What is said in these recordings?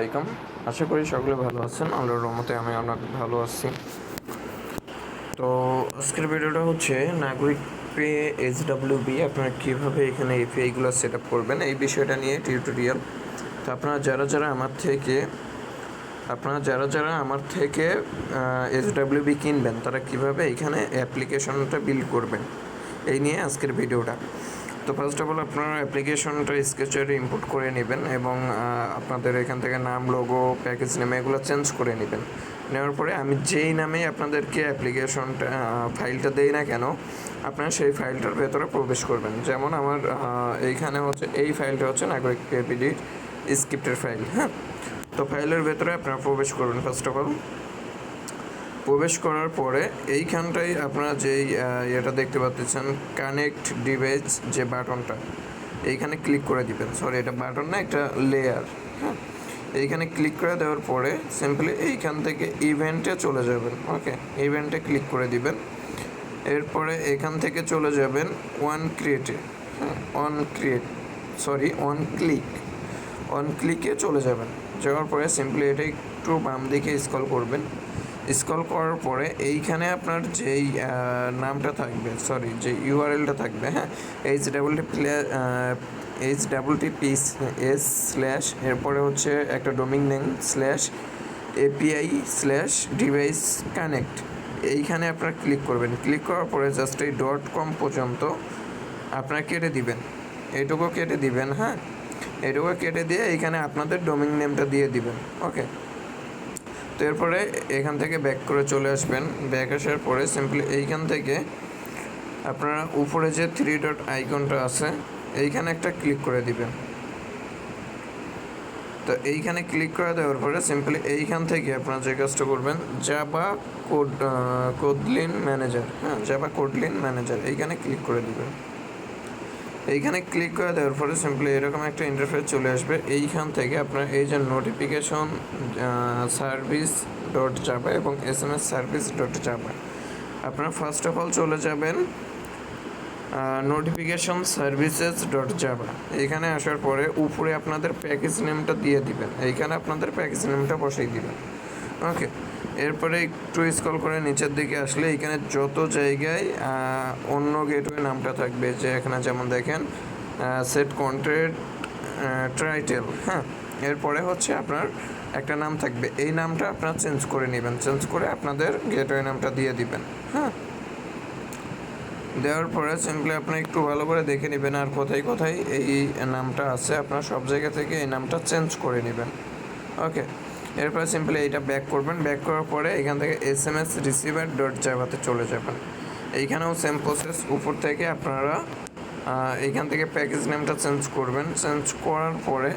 Welcome আশা করি সকলে ভালো আছেন। আল্লাহর রহমতে আমি অনেক ভালো আছি। তো আজকের ভিডিওটা হচ্ছে নাগরিক পে এইচ ডাব্লিউ বি, আপনারা কীভাবে এখানে এপিআইগুলো সেট আপ করবেন, এই বিষয়টা নিয়ে টিউটোরিয়াল। তো আপনারা যারা যারা আমার থেকে, আপনারা যারা যারা আমার থেকে এইচ ডাব্লিউ বি কিনবেন, তারা কীভাবে এখানে অ্যাপ্লিকেশনটা বিল্ড করবেন, এই নিয়ে আজকের ভিডিওটা। তো ফার্স্ট অফ অল আপনারা অ্যাপ্লিকেশনটা স্কেচারে ইম্পোর্ট করে নেবেন এবং আপনাদের এখান থেকে নাম লোগো প্যাকেজ নেমে এগুলো চেঞ্জ করে নেবেন। নেওয়ার পরে আমি যেই নামেই আপনাদেরকে অ্যাপ্লিকেশনটা ফাইলটা দেই না কেন, আপনারা সেই ফাইলটার ভেতরে প্রবেশ করবেন। যেমন আমার এইখানে হচ্ছে, এই ফাইলটা হচ্ছে নাগরিক পেপিডির স্ক্রিপ্টের ফাইল হ্যাঁ? তো ফাইলের ভেতরে আপনারা প্রবেশ করবেন ফার্স্ট অফ অল প্রবেশ করার পরে এইখানটাই আপনারা যেই এটা দেখতে পাচ্ছেন কানেক্ট ডিভাইস যে বাটনটা, এইখানে ক্লিক করে দিবেন। সরি এটা বাটন না একটা লেয়ার হ্যাঁ? এইখানে ক্লিক করে দেওয়ার পরে সিম্পলি এইখান থেকে ইভেন্টে চলে যাবেন ওকে ইভেন্টে ক্লিক করে দিবেন। এরপরে এখান থেকে চলে যাবেন ওয়ান ক্রিয়েটে হ্যাঁ? On create sorry on click on ক্লিকে চলে যাবেন। যাওয়ার পরে সিম্পলি এটা একটু বাম দিকে স্কল করবেন। স্কল করার পরে এইখানে আপনার যেই নামটা থাকবে সরি যে ইউআরএলটা থাকবে হ্যাঁ? H double play H double T P S slash এরপরে হচ্ছে একটা domain name slash API slash device connect এইখানে আপনারা ক্লিক করবেন। ক্লিক করার পরে জাস্ট এই ডট কম পর্যন্ত আপনারা কেটে দিবেন। এইটুকু কেটে দিবেন হ্যাঁ? এইটুকু কেটে দিয়ে এইখানে আপনাদের ডোমিং নেমটা দিয়ে দিবেন। ওকে তো এরপরে এখান থেকে ব্যাক করে চলে আসবেন। ব্যাক আসার পরে সিম্পলি এইখান থেকে আপনারা উপরে যে থ্রি ডট আইকনটা আছে, এইখানে একটা ক্লিক করে দিবেন। তো এইখানে ক্লিক করে দেওয়ার পরে সিম্পলি এইখান থেকে আপনারা যে কাজটা করবেন জাবা কোড কোডলিন ম্যানেজার হ্যাঁ জাবা কোডলিন ম্যানেজার এইখানে ক্লিক করে দিবেন। এইখানে ক্লিক করে দেওয়ার পরে সিম্পলি এরকম একটা ইন্টারফেস চলে আসবে। এইখান থেকে আপনার এই যে নোটিফিকেশন সার্ভিস ডট যাবে এবং S M S service dot যাবে আপনার ফার্স্ট অফ অল চলে যাবেন নোটিফিকেশন সার্ভিসেস ডট যাবা এখানে আসার পরে উপরে আপনাদের প্যাকেজ নেমটা দিয়ে দিবেন। এইখানে আপনাদের প্যাকেজ নেমটা বসিয়ে দিবেন। ওকে এরপরে একটু স্ক্রল করে নিচের দিকে আসলে এখানে যত জায়গায় অন্য গেটওয়ে নামটা থাকবে যে এখানে যেমন দেখেন সেট কন্ট্রেট ট্রাইটেল হ্যাঁ? এরপরে হচ্ছে আপনার একটা নাম থাকবে। এই নামটা আপনারা চেঞ্জ করে নেবেন। চেঞ্জ করে আপনাদের গেটওয়ে নামটা দিয়ে দিবেন হ্যাঁ? দেওয়ার পরে সিম্পলি আপনি একটু ভালো করে দেখে নেবেন আর কোথায় কোথায় এই নামটা আছে। আপনার সব জায়গা থেকে এই নামটা চেঞ্জ করে নেবেন। ওকে এরপরে সিম্পলি এটা ব্যাক করবেন। ব্যাক করার পরে এখান থেকে S M S receiver dot জাভাতে চলে যাবেন। এইখানেও সেম প্রসেস উপর থেকে আপনারা এইখান থেকে প্যাকেজ নেমটা চেঞ্জ করবেন। চেঞ্জ করার পরে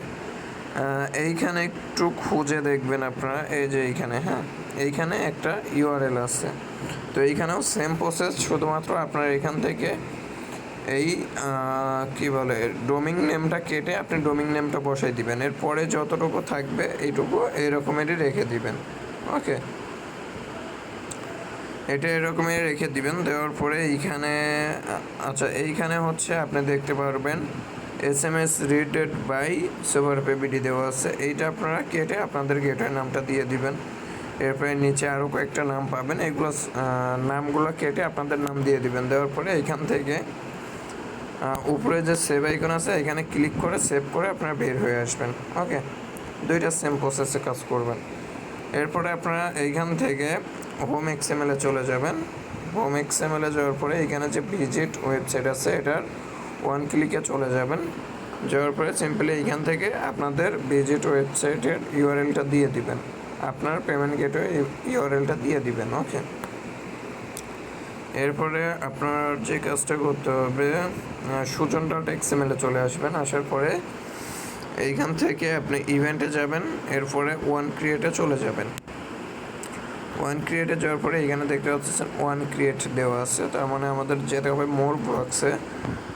এইখানে একটু খুঁজে দেখবেন আপনারা। এই যে এইখানে হ্যাঁ? এইখানে একটা ইউআরএল আছে। তো এইখানেও সেম প্রসেস শুধুমাত্র আপনার এখান থেকে এই কি বলে, ডোমিং নেমটা কেটে আপনি ডোমিং নেমটা বসাই দিবেন। এরপরে যতটুকু থাকবে এইটুকু এইরকমেরই রেখে দিবেন। ওকে? এটা এরকমই রেখে দিবেন। দেওয়ার পরে এইখানে আচ্ছা এইখানে হচ্ছে আপনি দেখতে পারবেন, এস এম এস রিডেড বাই সুপার পেবিডি দেওয়া আছে। এইটা আপনারা কেটে আপনাদের গেটের নামটা দিয়ে দিবেন। এরপরে নিচে আরও কয়েকটা নাম পাবেন। এগুলো নামগুলো কেটে আপনাদের নাম দিয়ে দিবেন। দেওয়ার পরে এইখান থেকে উপরে যে সেভ আইকন আছে, এখানে ক্লিক করে সেভ করে আপনারা বের হয়ে আসবেন। ওকে দুইটা সেম প্রসেসে কাজ করবেন। এরপরে আপনারা এইখান থেকে হোম এক্সএমএলে চলে যাবেন। হোম এক্সএমএলে যাওয়ার পরে এখানে যে ভিজিট ওয়েবসাইট আছে, এটার ওয়ান ক্লিকে চলে যাবেন। যাওয়ার পরে সিম্পলি এইখান থেকে আপনাদের ভিজিট ওয়েবসাইটের ইউআরএলটা দিয়ে দিবেন। আপনার পেমেন্ট গেটওয়ে ইউআরএলটা দিয়ে দিবেন। ওকে এরপরে আপনার যে কাজটা করতে হবে আহ, সুজন ডট এক্সএমএলে চলে আসবেন। আসার পরে এইখান থেকে আপনি ইভেন্টে যাবেন এরপরে ওয়ান ক্রিয়েটে চলে যাবেন। ওয়ান ক্রিয়েটে যাওয়ার পরে এখানে দেখতে পাচ্ছেন ওয়ান ক্রিয়েট দেওয়া আছে। তার মানে আমাদের যেতে হবে মোর ব্লকসে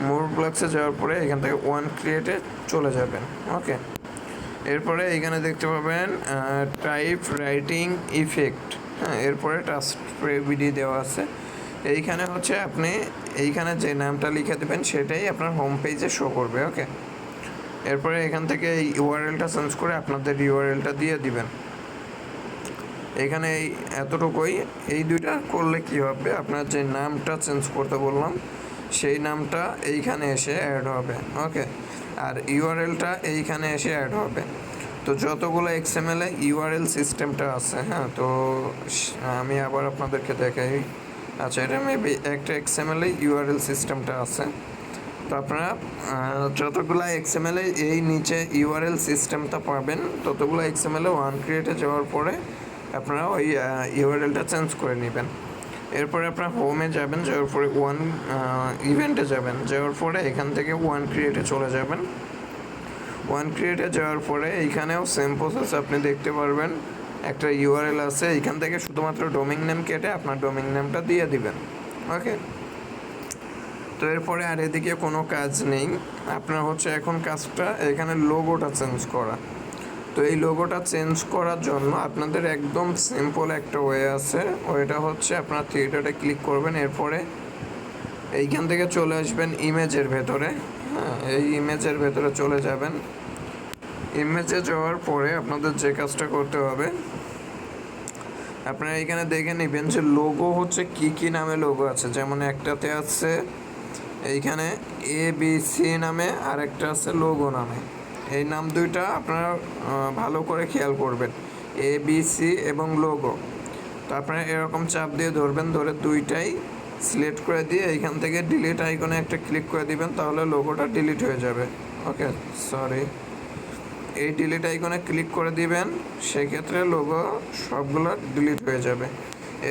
মোর ব্লকসে যাওয়ার পরে এখান থেকে ওয়ান ক্রিয়েটে চলে যাবেন। ওকে এরপরে এখানে দেখতে পাবেন টাইপ রাইটিং ইফেক্ট হ্যাঁ এরপরে টাস্ক বিডি দেওয়া আছে। এইখানে হচ্ছে আপনি এইখানে যে নামটা লিখে দেবেন, সেটাই আপনার হোম পেজে শো করবে ওকে এরপরে এখান থেকে এই ইউআরএলটা চেঞ্জ করে আপনাদের ইউআরএলটা দিয়ে দিবেন। এখানে এই এতটুকুই। এই দুইটা করলে কি হবে? আপনার যে নামটা চেঞ্জ করতে বললাম, সেই নামটা এইখানে এসে অ্যাড হবে ওকে আর ইউআরএলটা এইখানে এসে অ্যাড হবে। তো যতগুলো এক্সএমএলে ইউআরএল সিস্টেমটা আছে হ্যাঁ তো আমি আবার আপনাদেরকে দেখাই। আচ্ছা এটা মেবি একটা এক্সএমএলে ইউআরএল সিস্টেমটা আছে। তো আপনারা যতগুলো এক্সএমএলে এই নিচে ইউআরএল সিস্টেমটা পাবেন, ততগুলো এক্সএমএলে ওয়ান ক্রিয়েটে যাওয়ার পরে আপনারা ওই ইউআরএলটা চেঞ্জ করে নেবেন। এরপরে আপনার হোমে যাবেন, যাওয়ার পরে ওয়ান ইভেন্টে যাবেন, যাওয়ার পরে এখান থেকে ওয়ান ক্রিয়েটে চলে যাবেন। ওয়ান ক্রিয়েটে যাওয়ার পরে এইখানেও সেম প্রসেস আপনি দেখতে পারবেন। একটা ইউআরএল আছে, এইখান থেকে শুধুমাত্র ডোমিং নেম কেটে আপনার ডোমিং নেমটা দিয়ে দিবেন ওকে তো এরপরে আর এদিকে কোনো কাজ নেই, আপনার হচ্ছে এখন কাজটা, এখানে লোগোটা চেঞ্জ করা। তো এই লোগোটা চেঞ্জ করার জন্য আপনাদের একদম সিম্পল একটা ওয়ে আছে ওয়েটা হচ্ছে আপনার থিয়েটারে ক্লিক করবেন, এরপরে এইখান থেকে চলে আসবেন ইমেজের ভেতরে হ্যাঁ এই ইমেজের ভেতরে চলে যাবেন। ইমেজে যাওয়ার পরে আপনাদের যে কাজটা করতে হবে, আপনারা এখানে দেখে নেবেন যে লোগো হচ্ছে কি কি নামে লোগো আছে। যেমন একটাতে আছে, এইখানে এ বি সি নামে আর একটা আছে লোগো নামে। এই নাম দুইটা আপনারা ভালো করে খেয়াল করবেন। এ বি সি এবং লোগো তো আপনারা এরকম চাপ দিয়ে ধরবেন, ধরে দুইটাই সিলেক্ট করে দিয়ে এইখান থেকে ডিলিট আইকনে একটা ক্লিক করে দিবেন, তাহলে লোগোটা ডিলিট হয়ে যাবে। ওকে সরি এই ডিলিট আইকনে ক্লিক করে দিবেন, সেক্ষেত্রে লোগো সবগুলো ডিলিট হয়ে যাবে।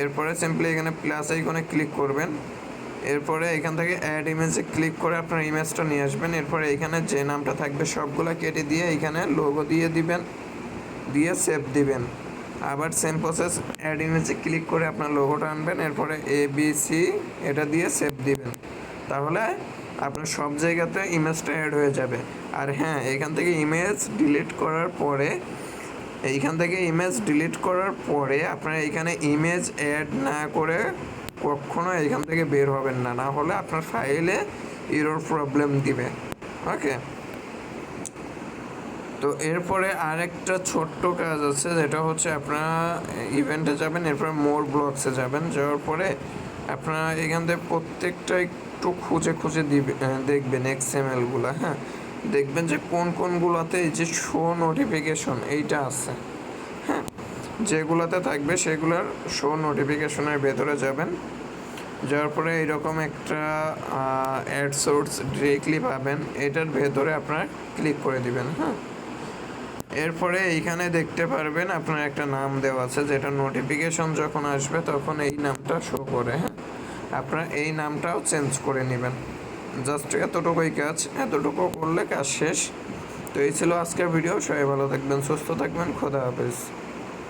এরপরে সিম্পলি এখানে প্লাস আইকনে ক্লিক করবেন। এরপরে এখান থেকে অ্যাড ইমেজে ক্লিক করে আপনার ইমেজটা নিয়ে আসবেন। এরপরে এখানে যে নামটা থাকবে সবগুলো কেটে দিয়ে এখানে লোগো দিয়ে দিবেন, দিয়ে সেভ দিবেন। আবার সেম প্রসেস অ্যাড ইমেজে ক্লিক করে আপনার লোগোটা আনবেন। এরপরে এ বি সি এটা দিয়ে সেভ দিবেন। তাহলে আপনার সব জায়গাতে ইমেজটা অ্যাড হয়ে যাবে। আর হ্যাঁ এখান থেকে ইমেজ ডিলিট করার পরে, এইখান থেকে ইমেজ ডিলিট করার পরে আপনারা এখানে ইমেজ অ্যাড না করে কখনো এখান থেকে বের হবেন না। না হলে আপনার ফাইলে ইরোর প্রবলেম দিবে। ওকে? তো এরপরে আরেকটা ছোট্ট কাজ আছে, যেটা হচ্ছে আপনারা ইভেন্টে যাবেন, এরপরে মোর ব্লগসে যাবেন। যাওয়ার পরে আপনারা এখান থেকে প্রত্যেকটা একটু খুঁজে খুঁজে দিবে দেখবেন এক্সএমএলগুলো হ্যাঁ? দেখবেন যে কোন কোনগুলোতে এই যে শো নোটিফিকেশন এইটা আছে হ্যাঁ? যেগুলোতে থাকবে সেগুলোর শো নোটিফিকেশনের ভেতরে যাবেন। যাওয়ার পরে এইরকম একটা অ্যাড সোর্স ডিরেক্টলি পাবেন, এটার ভেতরে আপনার ক্লিক করে দিবেন হ্যাঁ? এরপরে এইখানে দেখতে পারবেন আপনার একটা নাম দেওয়া আছে, যেটা নোটিফিকেশন যখন আসবে তখন এই নামটা শো করে হ্যাঁ? আপনারা এই নামটাও চেঞ্জ করে নেবেন। জাস্ট এতটুকুই কাজ, এতটুকু করলে কাজ শেষ। তো এই ছিল আজকের ভিডিও। সবাই ভালো থাকবেন, সুস্থ থাকবেন। খোদা হাফেজ।